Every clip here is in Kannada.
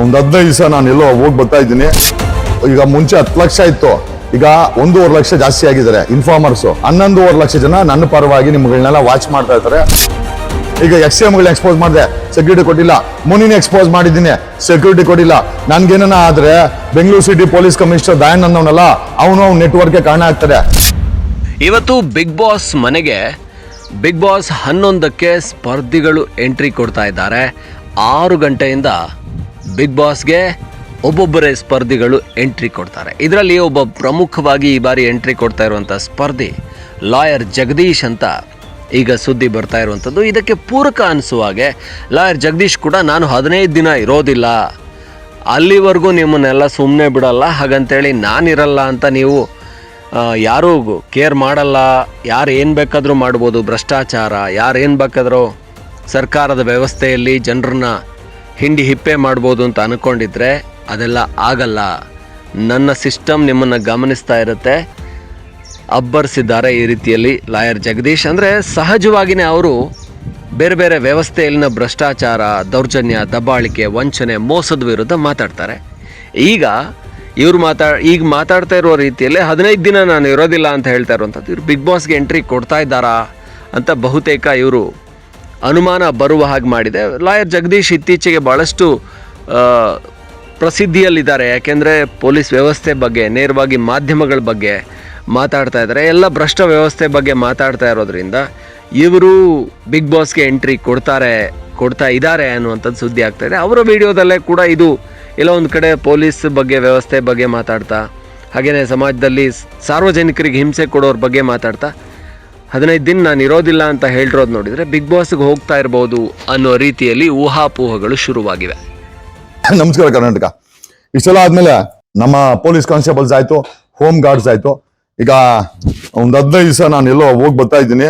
ಒಂದು ಹದಿನೈದು ದಿವಸ ನಾನು ಎಲ್ಲೋ ಹೋಗಿ ಬರ್ತಾ ಇದ್ದೀನಿ. ಈಗ ಮುಂಚೆ ಹತ್ತು ಲಕ್ಷ ಇತ್ತು. ಈಗ ಒಂದೂವರೆ ಲಕ್ಷ ಜಾಸ್ತಿ ಆಗಿದ್ದಾರೆ ಇನ್ಫಾರ್ಮರ್ಸು ಹನ್ನೊಂದೂವರೆ ಲಕ್ಷ ಜನ ನನ್ನ ಪರವಾಗಿ ನಿಮ್ಗಳನ್ನೆಲ್ಲ ವಾಚ್ ಮಾಡ್ತಾ ಇರ್ತಾರೆ ಈಗ ಎಕ್ಸ್ ಎಮ್ಗಳನ್ನ ಎಕ್ಸ್ಪೋಸ್ ಮಾಡಿದೆ. ಸೆಕ್ಯೂರಿಟಿ ಕೊಟ್ಟಿಲ್ಲ. ಮುನಿನ ಎಕ್ಸ್ಪೋಸ್ ಮಾಡಿದ್ದೀನಿ. ಸೆಕ್ಯೂರಿಟಿ ಕೊಟ್ಟಿಲ್ಲ. ನನ್ಗೇನ ಆದ್ರೆ Bengaluru city police commissioner Dayan ಅನ್ನೋನಲ್ಲ ಅವನು ನೆಟ್ವರ್ಕ್ಗೆ ಕಾರಣ ಆಗ್ತಾರೆ. ಇವತ್ತು ಬಿಗ್ ಬಾಸ್ ಮನೆಗೆ ಬಿಗ್ ಬಾಸ್ ಹನ್ನೊಂದಕ್ಕೆ ಸ್ಪರ್ಧಿಗಳು ಎಂಟ್ರಿ ಕೊಡ್ತಾ ಇದ್ದಾರೆ. ಆರು ಗಂಟೆಯಿಂದ ಬಿಗ್ ಬಾಸ್ಗೆ ಒಬ್ಬೊಬ್ಬರೇ ಸ್ಪರ್ಧಿಗಳು ಎಂಟ್ರಿ ಕೊಡ್ತಾರೆ. ಇದರಲ್ಲಿ ಒಬ್ಬ ಪ್ರಮುಖವಾಗಿ ಈ ಬಾರಿ ಎಂಟ್ರಿ ಕೊಡ್ತಾ ಇರುವಂಥ ಸ್ಪರ್ಧಿ ಲಾಯರ್ ಜಗದೀಶ್ ಅಂತ ಈಗ ಸುದ್ದಿ ಬರ್ತಾ ಇರುವಂಥದ್ದು ಇದಕ್ಕೆ ಪೂರಕ ಅನಿಸುವ ಹಾಗೆ ಲಾಯರ್ ಜಗದೀಶ್ ಕೂಡ, ನಾನು ಹದಿನೈದು ದಿನ ಇರೋದಿಲ್ಲ. ಅಲ್ಲಿವರೆಗೂ ನಿಮ್ಮನ್ನೆಲ್ಲ ಸುಮ್ಮನೆ ಬಿಡಲ್ಲ. ಹಾಗಂತೇಳಿ ನಾನಿರಲ್ಲ ಅಂತ ನೀವು ಯಾರೂ ಕೇರ್ ಮಾಡಲ್ಲ. ಯಾರು ಏನು ಬೇಕಾದರೂ ಮಾಡ್ಬೋದು. ಭ್ರಷ್ಟಾಚಾರ, ಯಾರು ಏನು ಬೇಕಾದರೂ ಸರ್ಕಾರದ ವ್ಯವಸ್ಥೆಯಲ್ಲಿ ಜನರನ್ನ ಹಿಂಡಿ ಹಿಪ್ಪೆ ಮಾಡ್ಬೋದು ಅಂತ ಅಂದ್ಕೊಂಡಿದ್ರೆ ಅದೆಲ್ಲ ಆಗಲ್ಲ. ನನ್ನ ಸಿಸ್ಟಮ್ ನಿಮ್ಮನ್ನು ಗಮನಿಸ್ತಾ ಇರುತ್ತೆ. ಅಬ್ಬರಿಸಿದ್ದಾರೆ ಈ ರೀತಿಯಲ್ಲಿ ಲಾಯರ್ ಜಗದೀಶ್ ಅಂದರೆ ಸಹಜವಾಗಿಯೇ ಅವರು ಬೇರೆ ಬೇರೆ ವ್ಯವಸ್ಥೆಯಲ್ಲಿನ ಭ್ರಷ್ಟಾಚಾರ, ದೌರ್ಜನ್ಯ, ದಬ್ಬಾಳಿಕೆ, ವಂಚನೆ, ಮೋಸದ ವಿರುದ್ಧ ಮಾತಾಡ್ತಾರೆ. ಈಗ ಇವ್ರು ಮಾತಾ, ಈಗ ಮಾತಾಡ್ತಾ ಇರೋ ರೀತಿಯಲ್ಲಿ ಹದಿನೈದು ದಿನ ನಾನು ಇರೋದಿಲ್ಲ ಅಂತ ಹೇಳ್ತಾ ಇರುವಂಥದ್ದು. ಇವರು ಬಿಗ್ ಬಾಸ್ಗೆ ಎಂಟ್ರಿ ಕೊಡ್ತಾ ಇದ್ದಾರಾ ಅಂತ ಬಹುತೇಕ ಇವರು ಅನುಮಾನ ಬರುವ ಹಾಗೆ ಮಾಡಿದೆ. ಲಾಯರ್ ಜಗದೀಶ್ ಇತ್ತೀಚೆಗೆ ಭಾಳಷ್ಟು ಪ್ರಸಿದ್ಧಿಯಲ್ಲಿದ್ದಾರೆ. ಯಾಕೆಂದರೆ ಪೊಲೀಸ್ ವ್ಯವಸ್ಥೆ ಬಗ್ಗೆ, ನೇರವಾಗಿ ಮಾಧ್ಯಮಗಳ ಬಗ್ಗೆ ಮಾತಾಡ್ತಾ ಇದ್ದಾರೆ. ಎಲ್ಲ ಭ್ರಷ್ಟ ವ್ಯವಸ್ಥೆ ಬಗ್ಗೆ ಮಾತಾಡ್ತಾ ಇರೋದ್ರಿಂದ ಇವರು ಬಿಗ್ ಬಾಸ್ಗೆ ಎಂಟ್ರಿ ಕೊಡ್ತಾರೆ, ಕೊಡ್ತಾ ಇದ್ದಾರೆ ಅನ್ನುವಂಥದ್ದು ಸುದ್ದಿ ಆಗ್ತಾ ಇದೆ. ಅವರ ವಿಡಿಯೋದಲ್ಲೇ ಕೂಡ ಇದು ಎಲ್ಲ ಒಂದು ಕಡೆ ಪೊಲೀಸ್ ಬಗ್ಗೆ, ವ್ಯವಸ್ಥೆ ಬಗ್ಗೆ ಮಾತಾಡ್ತಾ ಹಾಗೆಯೇ ಸಮಾಜದಲ್ಲಿ ಸಾರ್ವಜನಿಕರಿಗೆ ಹಿಂಸೆ ಕೊಡೋರ ಬಗ್ಗೆ ಮಾತಾಡ್ತಾ ಹದಿನೈದು ದಿನ ನಾನು ಇರೋದಿಲ್ಲ ಅಂತ ಹೇಳಿರೋದು ನೋಡಿದರೆ ಬಿಗ್ ಬಾಸ್ಗೆ ಹೋಗ್ತಾ ಇರ್ಬೋದು ಅನ್ನೋ ರೀತಿಯಲ್ಲಿ ಊಹಾಪೋಹಗಳು ಶುರುವಾಗಿವೆ. ನಮಸ್ಕಾರ ಕರ್ನಾಟಕ. ಇಷ್ಟೆಲ್ಲ ಆದಮೇಲೆ ನಮ್ಮ ಪೊಲೀಸ್ ಕಾನ್ಸ್ಟೇಬಲ್ಸ್ ಆಯಿತು, ಹೋಮ್ ಗಾರ್ಡ್ಸ್ ಆಯಿತು. ಈಗ ಒಂದು ಹದಿನೈದು ದಿವಸ ನಾನು ಎಲ್ಲೋ ಹೋಗಿ ಬರ್ತಾ ಇದ್ದೀನಿ.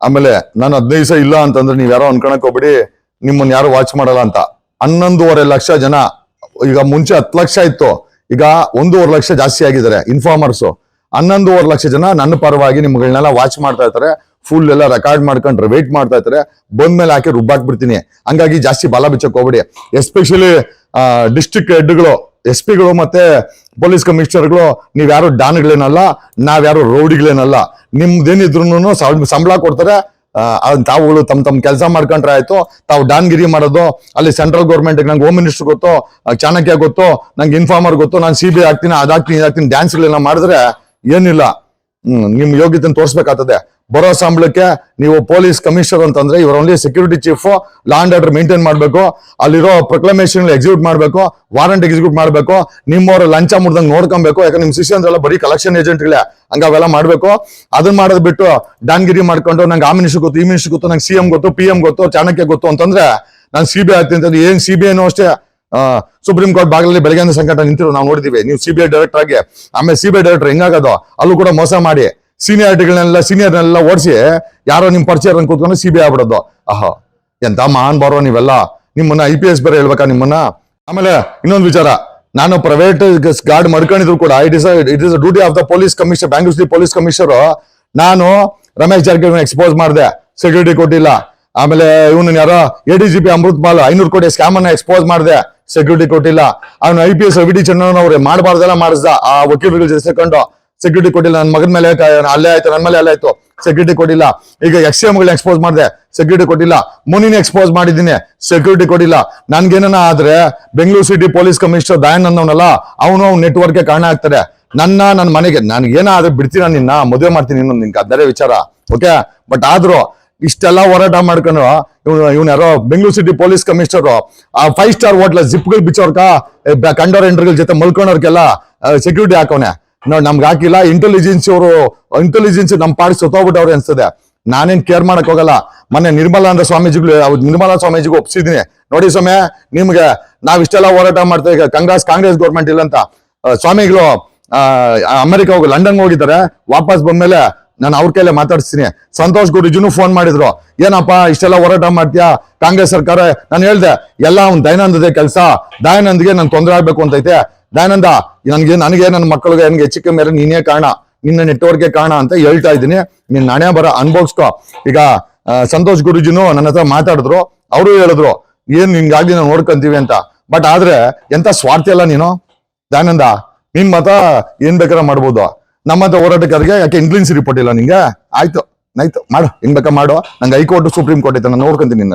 ಆಮೇಲೆ ನಾನು ಹದಿನೈದು ದಿವಸ ಇಲ್ಲ ಅಂತಂದ್ರೆ ನೀವು ಯಾರೋ ಅನ್ಕೊಳಕ್ ಹೋಗ್ಬಿಡಿ, ನಿಮ್ಮನ್ನ ಯಾರು ವಾಚ್ ಮಾಡಲ್ಲ ಅಂತ. ಹನ್ನೊಂದೂವರೆ ಲಕ್ಷ ಜನ, ಈಗ ಮುಂಚೆ ಹತ್ತು ಲಕ್ಷ ಇತ್ತು, ಈಗ ಒಂದೂವರೆ ಲಕ್ಷ ಜಾಸ್ತಿ ಆಗಿದ್ದಾರೆ ಇನ್ಫಾರ್ಮರ್ಸ್ ಹನ್ನೊಂದೂವರೆ ಲಕ್ಷ ಜನ ನನ್ನ ಪರವಾಗಿ ನಿಮ್ಗಳನ್ನೆಲ್ಲ ವಾಚ್ ಮಾಡ್ತಾ ಇರ್ತಾರೆ. ಫುಲ್ ಎಲ್ಲ ರೆಕಾರ್ಡ್ ಮಾಡ್ಕೊಂಡ್ರೆ ವೇಟ್ ಮಾಡ್ತಾ ಇರ್ತಾರೆ. ಬಂದ್ಮೇಲೆ ಹಾಕಿ ರುಬ್ಬಾಕ್ಬಿಡ್ತೀನಿ. ಹಂಗಾಗಿ ಜಾಸ್ತಿ ಬಲ ಬಿಚ್ಚಕ್ ಹೋಗ್ಬಿಡಿ. ಎಸ್ಪೆಷಲಿ ಡಿಸ್ಟಿಕ್ ಹೆಡ್ಗಳು ಎಸ್ ಪಿಗಳು ಮತ್ತೆ ಪೊಲೀಸ್ ಕಮಿಷನರ್ಗಳು ನೀವ್ಯಾರು ಡಾನ್ಗಳೇನಲ್ಲ ನಾವ್ಯಾರು ರೌಡಿಗಳೇನಲ್ಲ ನಿಮ್ದೇನಿದ್ರು ಸಂಬಳ ಕೊಡ್ತಾರೆ. ತಾವುಗಳು ತಮ್ಮ ತಮ್ಮ ಕೆಲಸ ಮಾಡ್ಕೊಂಡ್ರೆ ಆಯ್ತು. ತಾವು ಡಾನ್ಗಿರಿ ಮಾಡೋದು, ಅಲ್ಲಿ ಸೆಂಟ್ರಲ್ ಗೌರ್ಮೆಂಟ್ ನಂಗೆ ಹೋಮ್ ಮಿನಿಸ್ಟರ್ ಗೊತ್ತು ಚಾಣಕ್ಯ ಗೊತ್ತು, ನಂಗೆ ಇನ್ಫಾರ್ಮರ್ ಗೊತ್ತು, ನಾನು ಸಿ ಬಿ ಆಗ್ತೀನಿ ಅದಾಗ್ತೀನಿ ಇದಾಗ್ತೀನಿ ಡ್ಯಾನ್ಸ್ಗಳೆಲ್ಲ ಮಾಡಿದ್ರೆ ಏನಿಲ್ಲ. ನಿಮ್ಮ ನಿಮ್ ಯೋಗ್ಯತೆ ತೋರಿಸ್ಬೇಕಾಗ್ತದೆ. ಬರೋ ಸಂಬಳಕ್ಕೆ ನೀವು ಪೊಲೀಸ್ ಕಮಿಷನರ್ ಅಂತಂದ್ರೆ ಇವರ only security chief law and order maintain ಮಾಡಬೇಕು. ಅಲ್ಲಿರೋ ಪ್ರೊಕ್ಲಮೇಷನ್ ಎಕ್ಸಿಕ್ಯೂಟ್ ಮಾಡಬೇಕು ವಾರಂಟ್ ಎಕ್ಸಿಕ್ಯೂಟ್ ಮಾಡಬೇಕು. ನಿಮ್ಮವ್ರ ಲಂಚ ಮುಡ್ದಂಗ್ ನೋಡ್ಕೊಬೇಕು. ಯಾಕಂದ್ರೆ ನಿಮ್ ಶಿಷ್ಯ ಬರೀ ಕಲೆಕ್ಷನ್ ಏಜೆಂಟ್ಗಳೇ ಹಂಗ ಅವೆಲ್ಲ ಮಾಡಬೇಕು. ಅದನ್ನ ಮಾಡೋದು ಬಿಟ್ಟು ಡಾನ್ಗಿರಿ ಮಾಡ್ಕೊಂಡು ನಂಗೆ ಆ ಮಿನಿಷ್ ಗೊತ್ತು, ಈ ಮಿನಿಷ್ ಗೊತ್ತು, ನಂಗೆ ಸಿ ಎಂ ಗೊತ್ತು ಪಿ ಎಂ ಗೊತ್ತು, ಚಾಣಕ್ಯ ಗೊತ್ತು ಅಂತಂದ್ರೆ ನಾನು ಸಿ ಬಿ ಐ ಆಗ್ತೀನಿ ಅಂತಂದ್ರೆ ಏನ್ ಸಿ ಬಿ ಐನೂ ಅಷ್ಟೇ. ಸುಪ್ರೀಂ ಕೋರ್ಟ್ ಬಾಗಿಲಲ್ಲಿ ಬೆಳಗ್ಗೆ ಸಂಕಟ ನಿಂತಿರೋ ನಾವು ನೋಡಿದೀವಿ. ನೀವು ಸಿಬಿಐ ಡೈರೆಕ್ಟರ್ ಆಗಿ, ಆಮೇಲೆ ಸಿಬಿಐ ಡೈರೆಕ್ಟರ್ ಹೆಂಗಾಗೋದು? ಅಲ್ಲೂ ಕೂಡ ಮೋಸ ಮಾಡಿ ಸೀನಿಯಾರಿಟಿಗಳನ್ನೆಲ್ಲ ಸೀನಿಯರ್ನೆಲ್ಲ ಓಡಿಸಿ, ಯಾರೋ ನಿಮ್ ಪರಿಚಯ ಕೂತ್ಕೊಂಡು ಸಿಬಿಐ ಆಗ್ಬಿಡೋದು. ಆಹಾ, ಎಂತ ಮಹಾನ್ ಬಾರೋ ನೀವೆಲ್ಲ. ನಿಮ್ಮನ್ನ ಐ ಪಿ ಎಸ್ ಬೇರೆ ಹೇಳ್ಬೇಕಾ ನಿಮ್ಮನ್ನ? ಆಮೇಲೆ ಇನ್ನೊಂದು ವಿಚಾರ, ನಾನು ಪ್ರೈವೇಟ್ ಗಾರ್ಡ್ ಮಡ್ಕೊಂಡಿದ್ರು ಕೂಡ it is it is duty of the police commissioner Bangalore city police commissioner ನಾನು ರಮೇಶ್ ಜಾರಕಿಹೊಳಿ ಎಕ್ಸ್ಪೋಸ್ ಮಾಡಿದೆ. ಸೆಕ್ಯೂರಿಟಿ ಕೊಟ್ಟಿಲ್ಲ. ಆಮೇಲೆ ಇವನು ಯಾರೋ A D G P Amrit mall ಐನೂರು ಕೋಟಿ ಸ್ಕ್ಯಾಮ್ ಅನ್ನ ಎಕ್ಸ್ಪೋಸ್ ಮಾಡಿದೆ. ಸೆಕ್ಯೂರಿಟಿ ಕೊಟ್ಟಿಲ್ಲ. ಅವನು I P S V D ಚಂದ್ರನವ್ರೆ ಮಾಡಬಾರ್ದೆಲ್ಲ ಮಾಡಿಸ್ದ. ಆ ವಕೀಲರುಗಳ ಜೊತೆ ಸೇರ್ಕೊಂಡು ಸೆಕ್ಯೂರಿಟಿ ಕೊಟ್ಟಿಲ್ಲ. ನನ್ನ ಮಗನ ಮೇಲೆ ಅಲ್ಲೇ ಆಯ್ತು ನನ್ನ ಮೇಲೆ ಅಲ್ಲೇ ಆಯ್ತು. ಸೆಕ್ಯೂರಿಟಿ ಕೊಟ್ಟಿಲ್ಲ. ಈಗ ಎಕ್ಸ್ಗಳು ಎಕ್ಸ್ಪೋಸ್ ಮಾಡಿದೆ. ಸೆಕ್ಯೂರಿಟಿ ಕೊಟ್ಟಿಲ್ಲ. ಮುನಿನ ಎಕ್ಸ್ಪೋಸ್ ಮಾಡಿದ್ದೀನಿ. ಸೆಕ್ಯೂರಿಟಿ ಕೊಟ್ಟಿಲ್ಲ. ನನ್ಗೇನ ಆದ್ರೆ Bengaluru city police commissioner Dayan ಅನ್ನೋನಲ್ಲ, ಅವನು ನೆಟ್ವರ್ಕ್ಗೆ ಕಾರಣ ಆಗ್ತಾರೆ. ನನ್ನ ನನ್ನ ಮನೆಗೆ ನನ್ಗೆ ಏನಾದ್ರೆ ಬಿಡ್ತೀನಿ ನಿನ್ನ? ಮದುವೆ ಮಾಡ್ತೀನಿ ಇನ್ನೊಂದು ನಿನ್ಗೆ ಅದರೆ ವಿಚಾರ. ಓಕೆ ಬಟ್ ಆದ್ರೂ ಇಷ್ಟೆಲ್ಲ ಹೋರಾಟ ಮಾಡ್ಕೊಂಡು ಇವ್ನು ಇವ್ನು ಯಾರೋ ಬೆಂಗಳೂರು ಸಿಟಿ ಪೊಲೀಸ್ ಕಮಿಷನರ್ ಆ ಫೈವ್ ಸ್ಟಾರ್ ಹೋಟ್ಲ ಜಿಪ್ಗಳು ಬಿಚ್ಚೋರ್ಕ ಕಂಡೋರ್ ಎಂಟ್ರಗಳ ಜೊತೆ ಮಲ್ಕೊಂಡವ್ರಿಗೆಲ್ಲ ಸೆಕ್ಯೂರಿಟಿ ಹಾಕೋನೆ ನೋಡಿ, ನಮ್ಗೆ ಹಾಕಿಲ್ಲ ಇಂಟೆಲಿಜೆನ್ಸ್ ಅವರು ಇಂಟೆಲಿಜೆನ್ಸ್ ನಮ್ಮ ಪಾಡಿ ಸುತ್ತೋಗ್ಬಿಟ್ಟವ್ರೆ ಅನ್ಸ್ತದೆ. ನಾನೇನ್ ಕೇರ್ ಮಾಡಕ್ ಹೋಗಲ್ಲ. ಮೊನ್ನೆ ನಿರ್ಮಲಾನಂದ ಸ್ವಾಮೀಜಿಗಳು ನಿರ್ಮಲಾ ಸ್ವಾಮೀಜಿಗೂ ಒಪ್ಸಿದೀನಿ ನೋಡಿ ಸ್ವಾಮಿ, ನಿಮ್ಗೆ ನಾವ್ ಇಷ್ಟೆಲ್ಲ ಹೋರಾಟ ಮಾಡ್ತಾ ಈಗ ಕಾಂಗ್ರೆಸ್ ಕಾಂಗ್ರೆಸ್ ಗೌರ್ಮೆಂಟ್ ಇಲ್ಲ ಅಂತ. ಸ್ವಾಮಿಗಳು ಅಮೆರಿಕ ಹೋಗಿ ಲಂಡನ್ ಹೋಗಿದ್ದಾರೆ. ವಾಪಸ್ ಬಂದ್ಮೇಲೆ ನಾನು ಅವ್ರ ಕೈಲೇ ಮಾತಾಡ್ಸ್ತೀನಿ. ಸಂತೋಷ್ ಗುರುಜಿನೂ ಫೋನ್ ಮಾಡಿದ್ರು. ಏನಪ್ಪ, ಇಷ್ಟೆಲ್ಲ ಹೋರಾಟ ಮಾಡ್ತೀಯಾ? ಕಾಂಗ್ರೆಸ್ ಸರ್ಕಾರ, ನಾನು ಹೇಳ್ದೆ, ಎಲ್ಲ ಅವ್ನ್ ದಯಾನಂದದೇ ಕೆಲಸ. ದಯಾನಂದ್ಗೆ ನನ್ ತೊಂದರೆ ಆಗ್ಬೇಕು ಅಂತೈತೆ. ದಯಾನಂದ, ನನ್ಗೆ, ನನಗೆ, ನನ್ನ ಮಕ್ಕಳಿಗೆ ನನ್ಗೆ ಹೆಚ್ಚಿಗೆ ಮೇಲೆ ನೀನೇ ಕಾರಣ, ನಿನ್ನ ನೆಟ್ವರ್ಕ್ಗೆ ಕಾರಣ ಅಂತ ಹೇಳ್ತಾ ಇದ್ದೀನಿ. ನಿನ್ ನಾಣೆ ಬರ ಅನ್ಭೋಗ್ಸ್ಕೊ ಈಗ ಸಂತೋಷ್ ಗುರುಜಿನೂ ನನ್ನ ಹತ್ರ ಮಾತಾಡಿದ್ರು. ಅವರು ಹೇಳಿದ್ರು, ಏನ್ ನಿನ್ಗಾಗಿ ನಾವು ನೋಡ್ಕೊಂತೀವಿ ಅಂತ. ಬಟ್ ಆದ್ರೆ, ಎಂತ ಸ್ವಾರ್ಥಿ ಅಲ್ಲ ನೀನು? ದಯಾನಂದ, ನಿನ್ ಮತ ಏನ್ ಬೇಕಾದ್ರೆ ಮಾಡ್ಬೋದು. ನಮ್ಮಂತ ಹೋರಾಟಗಾರರಿಗೆ ಯಾಕೆ ಇಂಗ್ಲಿಷ್ ರಿಪೋರ್ಟ್ ಇಲ್ಲ ನಿಂಗೆ? ಆಯ್ತು ಆಯ್ತು, ಮಾಡು ಹೆಂಗ್ ಬೇಕಾ ಮಾಡು ನಂಗೆ ಹೈಕೋರ್ಟ್, ಸುಪ್ರೀಂ ಕೋರ್ಟ್ ಐತೆ, ನಾನು ನೋಡ್ಕೊಂತೀನಿ ನಿನ್ನ